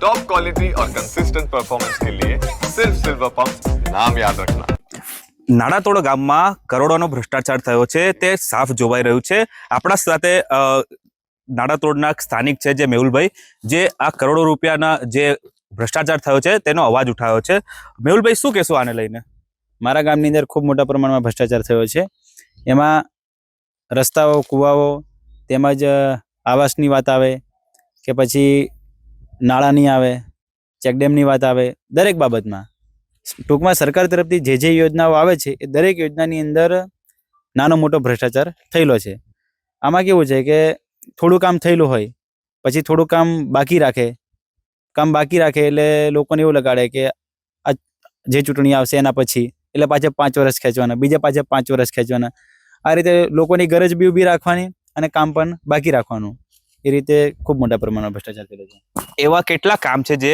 Top quality और consistent performance के लिए सिर्फ सिल्वर पंप नाम याद रखना નાડાતોડ ગામમાં કરોડોનો ભ્રષ્ટાચાર થયો છે તે સાફ જોવાઈ રહ્યું છે આપણા સાથે અ, નાડાતોડના સ્થાનિક છે જે મેહુલભાઈ જે આ કરોડો રૂપિયાના જે ભ્રષ્ટાચાર થયો છે તેનો અવાજ ઉઠાવ્યો છે મેહુલભાઈ શું કહેશો આને લઈને મારા ગામની અંદર ખૂબ મોટા પ્રમાણમાં ભ્રષ્ટાચાર થયો છે એમાં રસ્તાઓ કૂવાઓ તેમજ આવાસની વાત આવે કે પછી નાળાની આવે ચેકડેમની વાત આવે, દરેક બાબતમાં. ટૂંકમાં સરકાર તરફથી જે જે યોજનાઓ આવે છે, એ દરેક યોજનાની અંદર નાનો મોટો ભ્રષ્ટાચાર થયેલો છે. આમાં કેવું છે કે થોડું કામ થયેલું હોય, પછી થોડું કામ બાકી રાખે. કામ બાકી રાખે એટલે લોકોને એવું લગાડે કે આ જે ચૂંટણી આવશે એના પછી, એટલે પાછા પાંચ વર્ષ ખેંચવાના, બીજા પાછા પાંચ વર્ષ ખેંચવાના. આ રીતે લોકોની ગરજ બી ઊભી રાખવાની અને કામ પણ બાકી રાખવાનું. એ રીતે ખૂબ મોટા પ્રમાણમાં ભ્રષ્ટાચાર થયેલો છે. એવા કેટલા કામ છે જે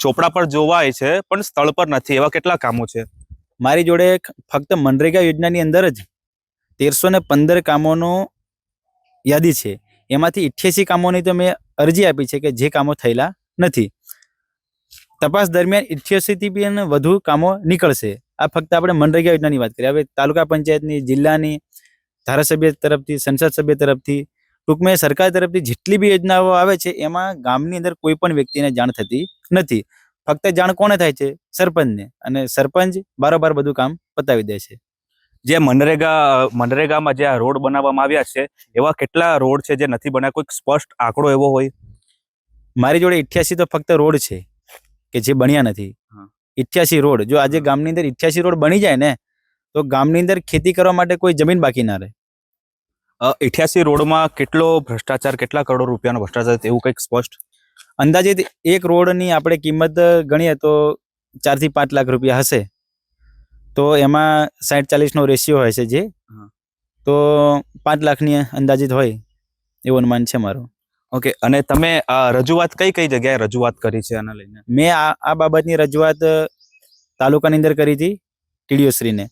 ચોપડા પર જોવાય છે, પણ સ્થળ પર નથી. એવા કેટલા કામો છે? મારી જોડે ફક્ત મનરેગા યોજનાની અંદર જ તેરસો ને પંદર કામોનો યાદી છે. એમાંથી ઇઠ્યાસી કામોની તો મેં અરજી આપી છે કે જે કામો થયેલા નથી. તપાસ દરમિયાન ઇઠ્યાસીથી પણ વધુ કામો નીકળશે. આ ફક્ત આપણે મનરેગા યોજનાની વાત કરીએ. હવે તાલુકા પંચાયતની, જિલ્લાની ધારાસભ્ય તરફથી, સંસદ સભ્ય તરફથી ટૂંકમાં સરકાર તરફથી જેટલી બી યોજનાઓ આવે છે એમાં ગામની અંદર કોઈ પણ વ્યક્તિને જાણ થતી નથી. ફક્ત જાણ કોને થાય છે? સરપંચને. અને સરપંચ બારોબાર બધું કામ પતાવી દે છે. જે મનરેગા મનરેગામાં જે આ રોડ બનાવવામાં આવ્યા છે એવા કેટલા રોડ છે જે નથી બન્યા? કોઈક સ્પષ્ટ આંકડો એવો હોય? મારી જોડે ઇઠ્યાસી તો ફક્ત રોડ છે કે જે બન્યા નથી. ઇઠ્યાસી રોડ. જો આજે ગામની અંદર ઇઠ્યાસી રોડ બની જાય ને તો ગામની અંદર ખેતી કરવા માટે કોઈ જમીન બાકી ના રહે. ઇઠ્યાસી રોડમાં કેટલો ભ્રષ્ટાચાર કેટલા કરોડ રૂપિયાનો ભ્રષ્ટાચાર એવું કંઈક સ્પષ્ટ? અંદાજિત એક રોડની આપણે કિંમત ગણીએ તો ચારથી પાંચ લાખ રૂપિયા હશે. તો એમાં સાઠ ચાલીસનો રેશિયો હોય છે જે. તો પાંચ લાખની અંદાજિત હોય એવું અનુમાન છે મારું. ઓકે અને તમે આ રજૂઆત કઈ કઈ જગ્યાએ રજૂઆત કરી છે આના લઈને? મેં આ આ બાબતની રજૂઆત તાલુકાની અંદર કરી હતી ટીડીઓશ્રીને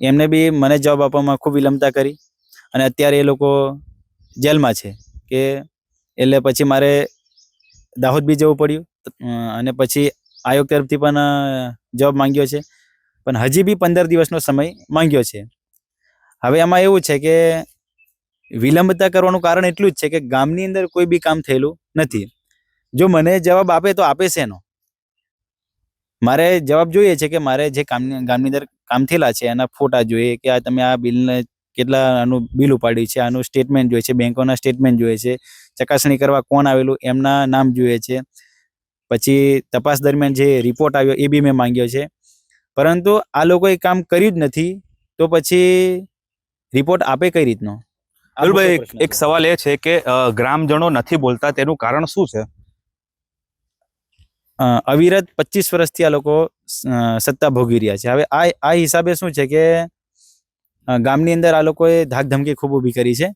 એમને બી મને જવાબ આપવામાં ખૂબ વિલંબતા કરી. અને અત્યારે એ લોકો જેલમાં છે કે એટલે પછી મારે દાહોદ બી જવું પડ્યું. અને પછી આયોગ તરફથી પણ જવાબ માંગ્યો છે. પણ હજી બી પંદર દિવસનો સમય માંગ્યો છે. હવે આમાં એવું છે કે વિલંબતા કરવાનું કારણ એટલું જ છે કે ગામની અંદર કોઈ બી કામ થયેલું નથી. જો મને જવાબ આપે તો આપે છે એનો મારે જવાબ જોઈએ છે કે મારે જે કામની ગામની અંદર કામ થયેલા છે એના ફોટા જોઈએ કે આ તમે આ બિલને કેટલા આનું બિલ ઉપાડ્યું છે આનું સ્ટેટમેન્ટ જોઈએ છે બેંકોના સ્ટેટમેન્ટ જોઈએ છે ચકાસણી કરવા કોણ આવેલું એમના નામ જોઈએ છે. પછી તપાસ દરમિયાન જે રિપોર્ટ આવ્યો એ બી મેં માંગ્યો છે. પરંતુ આ લોકોએ કામ કર્યું જ નથી તો પછી રિપોર્ટ આપે કઈ રીતનો? અરુલભાઈ એક સવાલ એ છે કે ગ્રામજનો નથી બોલતા તેનું કારણ શું છે? અ, અવિરત પચીસ વર્ષથી આ લોકો સત્તા ભોગવી રહ્યા છે. હવે આ આ હિસાબે શું છે કે ગામની અંદર આ લોકોએ ધાક ધમકી ખૂબ ઊભી કરી છે.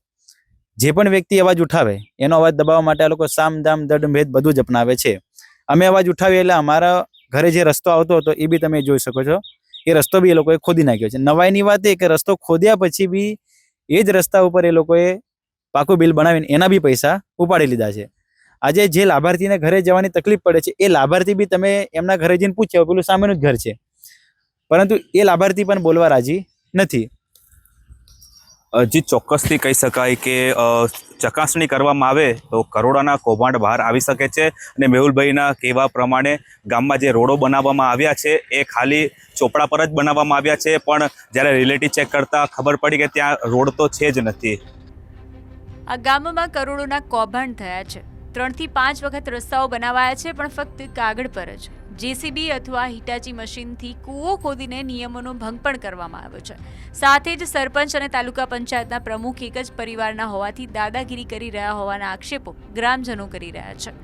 જે પણ વ્યક્તિ અવાજ ઉઠાવે, એનો અવાજ દબાવવા માટે આ લોકો સામ, દામ દડ ભેદ બધું જ અપનાવે છે. અમે અવાજ ઉઠાવીએ એટલે અમારા ઘરે જે રસ્તો આવતો હતો, એ બી તમે જોઈ શકો છો. એ રસ્તો બી એ લોકોએ ખોદી નાખ્યો છે. નવાઈની વાત એ કે રસ્તો ખોદ્યા પછી બી એ જ રસ્તા ઉપર એ લોકોએ પાકું બિલ બનાવીને એના બી પૈસા ઉપાડી લીધા છે. આજે જે લાભાર્થીને ઘરે જવાની તકલીફ પડે છે, એ લાભાર્થી બી તમે એમના ઘરે જઈને પૂછ્યો પેલું સામેનું જ ઘર છે. પરંતુ એ લાભાર્થી પણ બોલવા રાજી નથી. હજી ચોક્કસથી કહી શકાય કે ચકાસણી કરવામાં આવે તો કરોડોના કૌભાંડ બહાર આવી શકે છે અને મેહુલભાઈના કહેવા પ્રમાણે ગામમાં જે રોડો બનાવવામાં આવ્યા છે એ ખાલી ચોપડા પર જ બનાવવામાં આવ્યા છે. પણ જ્યારે રિલેટિવ ચેક કરતા ખબર પડી કે ત્યાં રોડ તો છે જ નથી. આ ગામમાં કરોડોના કૌભાંડ થયા છે. ત્રણથી પાંચ વખત રસ્તાઓ બનાવાયા છે, પણ ફક્ત કાગળ પર જ. જેસીબી અથવા હિટાચી મશીનથી કૂવો ખોદીને નિયમોનો ભંગ પણ કરવામાં આવ્યો છે. સાથે જ સરપંચ અને તાલુકા પંચાયતના પ્રમુખ એક જ પરિવારના હોવાથી દાદાગીરી કરી રહ્યા હોવાના આક્ષેપો ગ્રામજનો કરી રહ્યા છે.